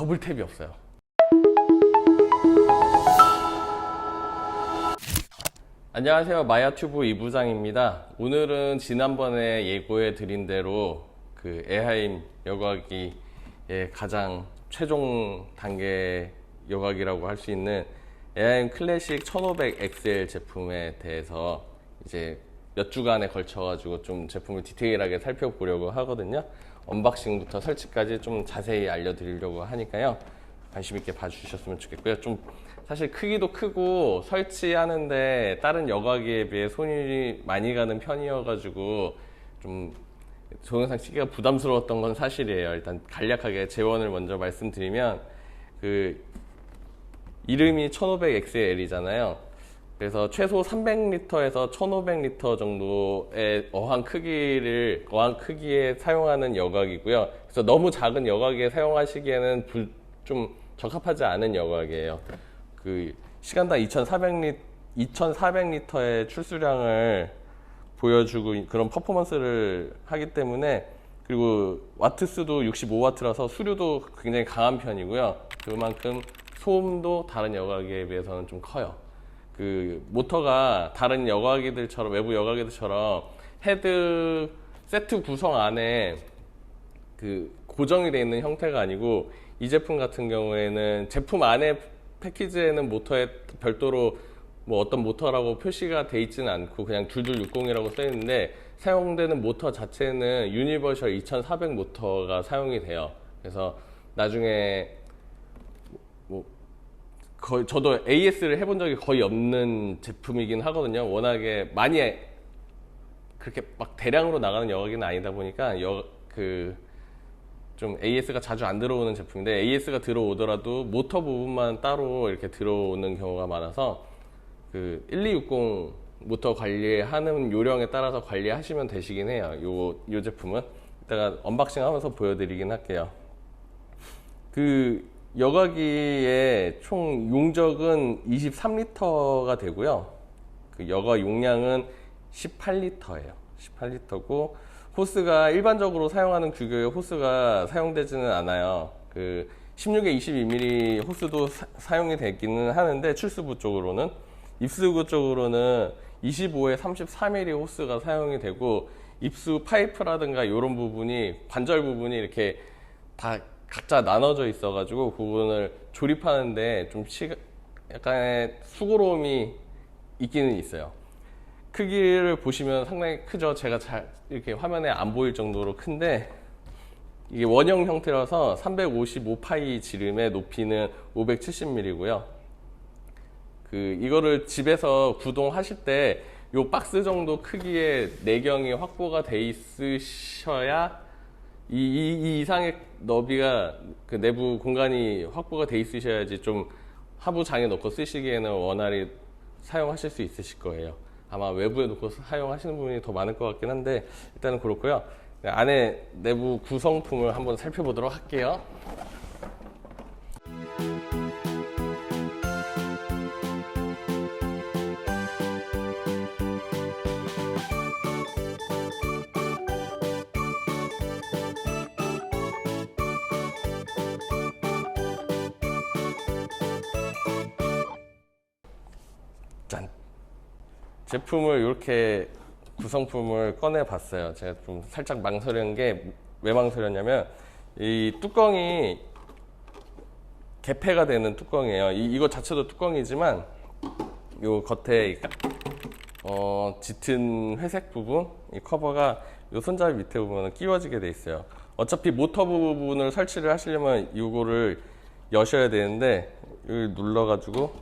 더블 탭이 없어요. 안녕하세요. 마야튜브 이부장입니다. 오늘은 지난번에 예고해 드린 대로 그 에하임 여과기의 가장 최종 단계 여과기라고 할 수 있는 에하임 클래식 1500XL 제품에 대해서 이제 몇 주간에 걸쳐가지고 좀 제품을 디테일하게 살펴보려고 하거든요. 언박싱부터 설치까지 좀 자세히 알려드리려고 하니까요. 관심 있게 봐주셨으면 좋겠고요. 좀 사실 크기도 크고 설치하는데 다른 여과기에 비해 손이 많이 가는 편이어가지고 좀 동영상 찍기가 부담스러웠던 건 사실이에요. 일단 간략하게 재원을 먼저 말씀드리면 그 이름이 1500XL이잖아요. 그래서 최소 300리터에서 1500리터 정도의 어항 크기를 어항 크기에 사용하는 여각이고요. 그래서 너무 작은 여각에 사용하시기에는 불- 좀 적합하지 않은 여각이에요. 그 시간당 2,400리 2,400리터의 출수량을 보여주고 그런 퍼포먼스를 하기 때문에 그리고 와트 수도 65와트라서 수류도 굉장히 강한 편이고요. 그만큼 소음도 다른 여과기에 비해서는 좀 커요. 그 모터가 다른 여과기들처럼 외부 여과기들처럼 헤드 세트 구성 안에 그 고정이 되어 있는 형태가 아니고 이 제품 같은 경우에는 제품 안에 패키지에는 모터에 별도로 뭐 어떤 모터라고 표시가 돼 있지는 않고 그냥 2260이라고 써 있는데 사용되는 모터 자체는 유니버셜 2400 모터가 사용이 돼요. 그래서 나중에 뭐 거의 저도 AS를 해본 적이 거의 없는 제품이긴 하거든요. 워낙에 많이 그렇게 막 대량으로 나가는 여기는 아니다 보니까 그좀 AS가 자주 안 들어오는 제품인데 AS가 들어오더라도 모터 부분만 따로 이렇게 들어오는 경우가 많아서 그 1260 모터 관리하는 요령에 따라서 관리하시면 되시긴 해요. 요, 요 제품은 이따가 언박싱 하면서 보여드리긴 할게요. 그 여과기의 총 용적은 23리터가 되고요. 그 여과 용량은 18리터예요. 18리터고 호스가 일반적으로 사용하는 규격의 호스가 사용되지는 않아요. 그 16에 22mm 호스도 사, 용이 되기는 하는데 출수부 쪽으로는 입수구 쪽으로는 25에 33mm 호스가 사용이 되고 입수 파이프라든가 이런 부분이 관절 부분이 이렇게 다 각자 나눠져 있어가지고 그분을 조립하는데 좀 시, 약간의 수고로움이 있기는 있어요. 크기를 보시면 상당히 크죠. 제가 잘 이렇게 화면에 안 보일 정도로 큰데 이게 원형 형태라서 355파이 지름의 높이는 570mm고요. 그 이거를 집에서 구동하실 때 요 박스 정도 크기의 내경이 확보가 돼 있으셔야 이, 이, 이 이상의 너비가 그 내부 공간이 확보가 돼 있으셔야지 좀 하부 장에 넣고 쓰시기에는 원활히 사용하실 수 있으실 거예요. 아마 외부에 놓고 사용하시는 분이 더 많을 것 같긴 한데 일단은 그렇고요. 안에 내부 구성품을 한번 살펴보도록 할게요. 짠. 제품을 이렇게 구성품을 꺼내 봤어요. 제가 좀 살짝 망설인 게왜 망설였냐면 이 뚜껑이 개폐가 되는 뚜껑이에요. 이, 이거 자체도 뚜껑이지만 요 겉에 어, 짙은 회색 부분 이 커버가 요 손잡이 밑에 부분은 끼워지게 돼 있어요. 어차피 모터 부분을 설치를 하시려면 이거를 여셔야 되는데 여기 눌러 가지고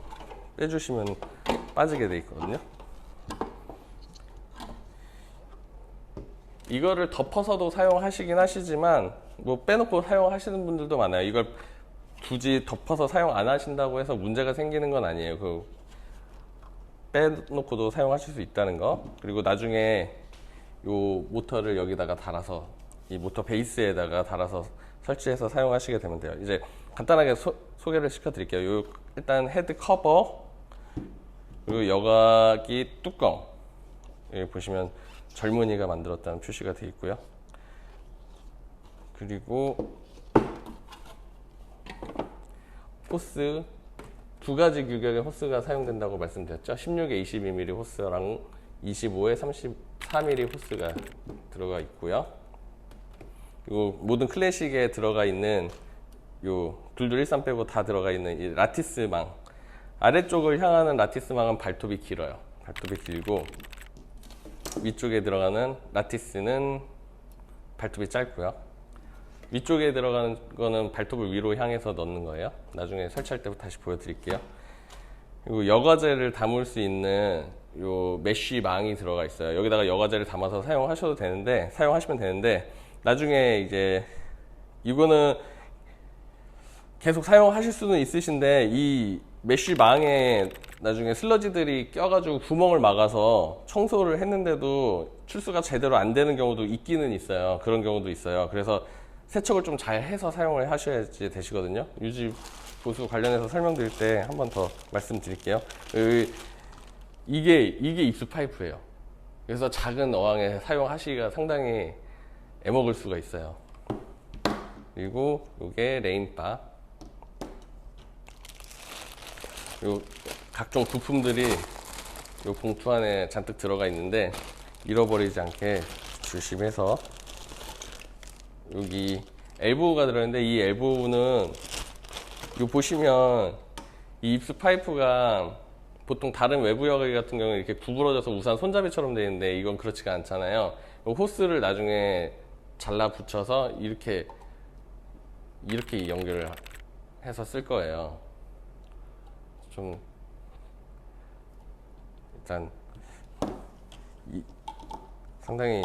빼주시면 빠지게 돼 있거든요. 이거를 덮어서도 사용하시긴 하시지만 뭐 빼놓고 사용하시는 분들도 많아요. 이걸 굳이 덮어서 사용 안 하신다고 해서 문제가 생기는 건 아니에요. 그 빼놓고도 사용하실 수 있다는 거. 그리고 나중에 요 모터를 여기다가 달아서 이 모터 베이스에다가 달아서 설치해서 사용하시게 되면 돼요. 이제 간단하게 소, 소개를 시켜 드릴게요. 요 일단 헤드 커버 그리고 여과기 뚜껑 여기 보시면 젊은이가 만들었다는 표시가 되어 있고요. 그리고 호스 두 가지 규격의 호스가 사용된다고 말씀드렸죠. 16에 22mm 호스랑 25에 34mm 호스가 들어가 있고요. 그리고 모든 클래식에 들어가 있는 요 둘둘 13 빼고 다 들어가 있는 이 라티스망 아래쪽을 향하는 라티스망은 발톱이 길어요. 발톱이 길고 위쪽에 들어가는 라티스는 발톱이 짧고요. 위쪽에 들어가는 거는 발톱을 위로 향해서 넣는 거예요. 나중에 설치할 때 다시 보여드릴게요. 그리고 여과제를 담을 수 있는 요 메쉬 망이 들어가 있어요. 여기다가 여과제를 담아서 사용하셔도 되는데 사용하시면 되는데 나중에 이제 이거는 계속 사용하실 수는 있으신데 이 메쉬 망에 나중에 슬러지들이 껴가지고 구멍을 막아서 청소를 했는데도 출수가 제대로 안 되는 경우도 있기는 있어요. 그런 경우도 있어요. 그래서 세척을 좀 잘 해서 사용을 하셔야지 되시거든요. 유지 보수 관련해서 설명드릴 때 한 번 더 말씀드릴게요. 그, 이게 이게 입수 파이프예요. 그래서 작은 어항에 사용하시기가 상당히 애먹을 수가 있어요. 그리고 이게 레인바. 요 각종 부품들이 요 봉투 안에 잔뜩 들어가 있는데 잃어버리지 않게 조심해서 여기 엘보우가 들어있는데 이 엘보우는 요 보시면 이 입수 파이프가 보통 다른 외부 여기 같은 경우는 이렇게 구부러져서 우산 손잡이처럼 되어 있는데 이건 그렇지가 않잖아요. 요 호스를 나중에 잘라 붙여서 이렇게 이렇게 연결을 해서 쓸 거예요. 좀 일단 이, 상당히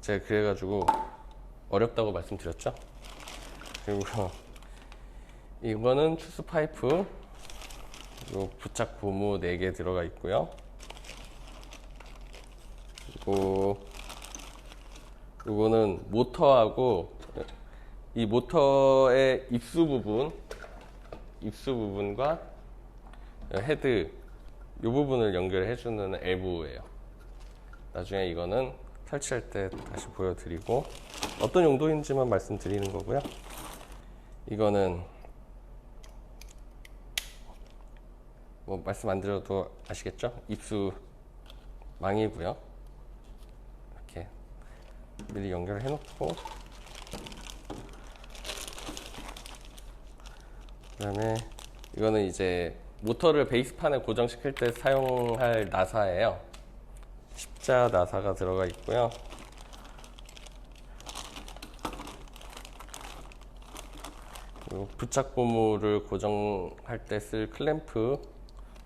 제가 그래가지고 어렵다고 말씀드렸죠. 그리고 이거는 추스 파이프 요 부착 고무 4개 들어가 있고요. 그리고 이거는 모터하고 이 모터의 입수 부분 입수 부분과 헤드 이 부분을 연결해 주는 엘보예요. 나중에 이거는 설치할 때 다시 보여드리고 어떤 용도인지만 말씀드리는 거고요. 이거는 뭐 말씀 안 드려도 아시겠죠? 입수 망이고요. 이렇게 미리 연결해 놓고 그 다음에 이거는 이제 모터를 베이스판에 고정시킬 때 사용할 나사예요. 십자 나사가 들어가 있고요. 부착 고무를 고정할 때 쓸 클램프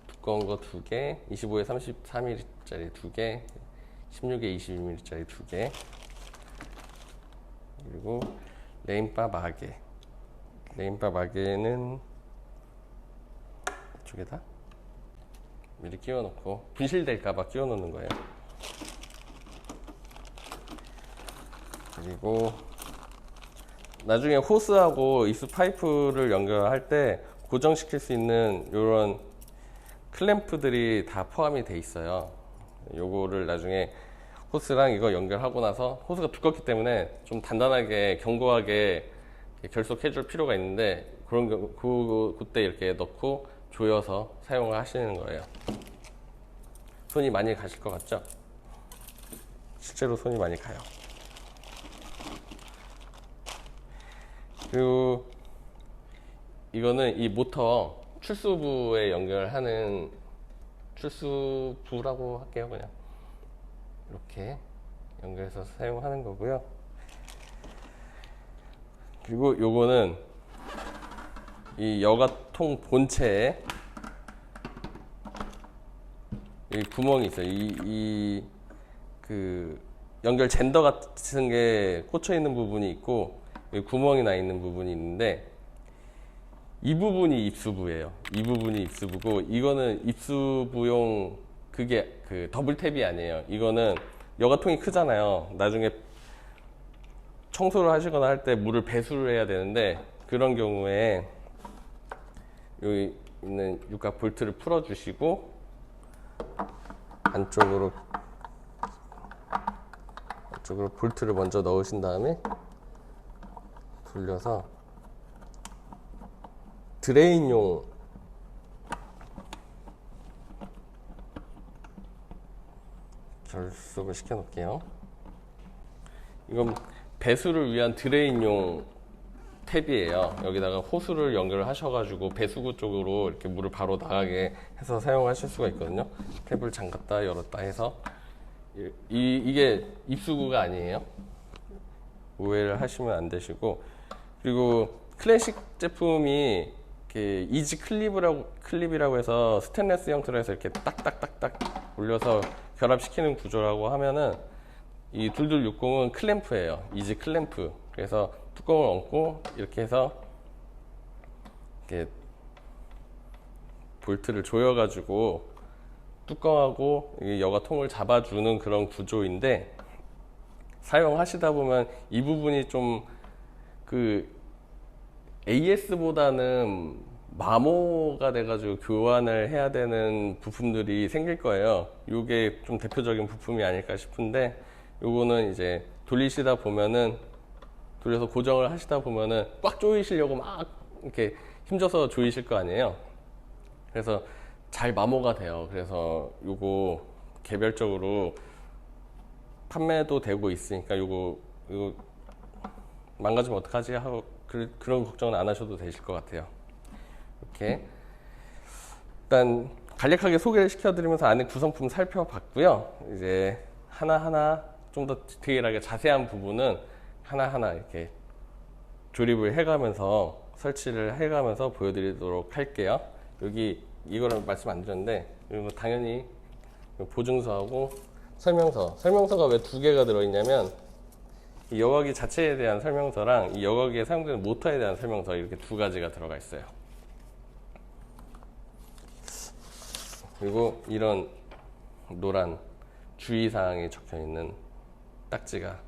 두꺼운 거 두 개, 25에 33mm짜리 두 개, 16에 22mm짜리 두 개, 그리고 레인바 마개. 레인바 마개는 이쪽에다 미리 끼워 놓고 분실될까봐 끼워 놓는 거예요. 그리고 나중에 호스하고 이수 파이프를 연결할 때 고정시킬 수 있는 이런 클램프들이 다 포함이 돼 있어요. 요거를 나중에 호스랑 이거 연결하고 나서 호스가 두껍기 때문에 좀 단단하게 견고하게 결속해 줄 필요가 있는데 그런 경우 그, 그때 이렇게 넣고 조여서 사용을 하시는 거예요. 손이 많이 가실 것 같죠? 실제로 손이 많이 가요. 그리고 이거는 이 모터 출수부에 연결하는 출수부라고 할게요 그냥 이렇게 연결해서 사용하는 거고요 그리고 요거는 이 여가통 본체에 여기 구멍이 있어요 이그 연결 젠더 같은 게 꽂혀 있는 부분이 있고 구멍이 나 있는 부분이 있는데 이 부분이 입수부예요. 이 부분이 입수부고 이거는 입수부용 그게 그 더블 탭이 아니에요. 이거는 여가통이 크잖아요. 나중에 청소를 하시거나 할 때 물을 배수를 해야 되는데 그런 경우에 여기 있는 육각 볼트를 풀어 주시고 안쪽으로 안쪽으로 볼트를 먼저 넣으신 다음에 돌려서 드레인용 결속을 시켜 놓을게요. 이건 배수를 위한 드레인용 탭이에요. 여기다가 호수를 연결을 하셔가지고 배수구 쪽으로 이렇게 물을 바로 나가게 해서 사용하실 수가 있거든요. 탭을 잠갔다 열었다 해서 이, 이- 이게 입수구가 아니에요. 오해를 하시면 안 되시고 그리고 클래식 제품이 이지 클립이라고 클립이라고 해서 스테인레스 형태로 해서 이렇게 딱딱딱딱 올려서 결합시키는 구조라고 하면은 이 2260은 클램프예요. 이지 클램프. 그래서 뚜껑을 얹고 이렇게 해서 이렇게 볼트를 조여 가지고 뚜껑하고 이 여과통을 잡아주는 그런 구조인데 사용하시다 보면 이 부분이 좀 그 AS보다는 마모가 돼가지고 교환을 해야 되는 부품들이 생길 거예요. 이게 좀 대표적인 부품이 아닐까 싶은데 요거는 이제 돌리시다 보면은 돌려서 고정을 하시다 보면은 꽉 조이시려고 막 이렇게 힘줘서 조이실 거 아니에요. 그래서 잘 마모가 돼요. 그래서 요거 개별적으로 판매도 되고 있으니까 요거 이거 망가지면 어떡하지 하고 그, 그런 걱정은 안 하셔도 되실 것 같아요. 이렇게 일단 간략하게 소개를 시켜드리면서 안에 구성품 살펴봤고요. 이제 하나하나 좀 더 디테일하게 자세한 부분은 하나하나 이렇게 조립을 해가면서 설치를 해가면서 보여드리도록 할게요. 여기 이거를 말씀 안 드렸는데 이거 당연히 보증서하고 설명서. 설명서가 왜 두 개가 들어있냐면 이 여과기 자체에 대한 설명서랑 이 여과기에 사용되는 모터에 대한 설명서 이렇게 두 가지가 들어가 있어요. 그리고 이런 노란 주의사항이 적혀 있는 딱지가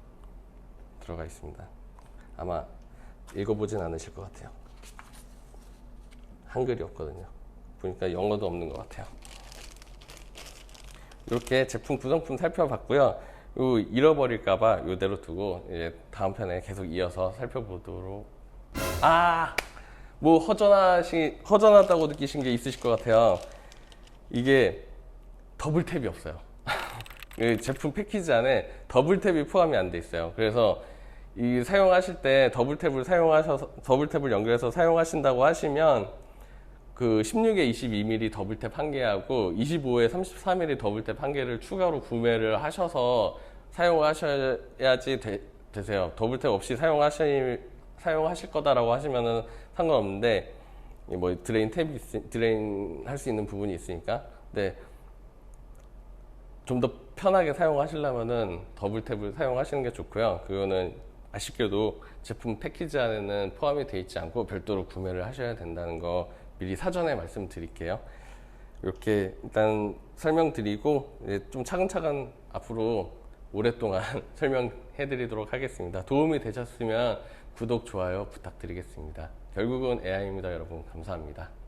들어가 있습니다. 아마 읽어보진 않으실 것 같아요. 한글이 없거든요. 보니까 영어도 없는 것 같아요. 이렇게 제품 구성품 살펴봤고요. 요 잃어버릴까봐 이대로 두고 이제 다음 편에 계속 이어서 살펴보도록. 아, 뭐 허전하시 허전하다고 느끼신 게 있으실 것 같아요. 이게 더블 탭이 없어요. 이 제품 패키지 안에 더블 탭이 포함이 안 돼 있어요. 그래서 이 사용하실 때 더블 탭을 사용하셔서 더블 탭을 연결해서 사용하신다고 하시면 그 16에 22mm 더블 탭 한 개하고 25에 33mm 더블 탭 한 개를 추가로 구매를 하셔서 사용하셔야지 되, 되세요. 더블 탭 없이 사용하실 사용하실 거다라고 하시면은 상관없는데 이뭐 드레인 탭이 있, 드레인 할 수 있는 부분이 있으니까. 근데 좀더 편하게 사용하시려면은 더블 탭을 사용하시는 게 좋고요. 그거는 아쉽게도 제품 패키지 안에는 포함이 되어 있지 않고 별도로 구매를 하셔야 된다는 거 미리 사전에 말씀드릴게요. 이렇게 일단 설명드리고 좀 차근차근 앞으로 오랫동안 설명해 드리도록 하겠습니다. 도움이 되셨으면 구독, 좋아요 부탁드리겠습니다. 결국은 AI입니다, 여러분. 감사합니다.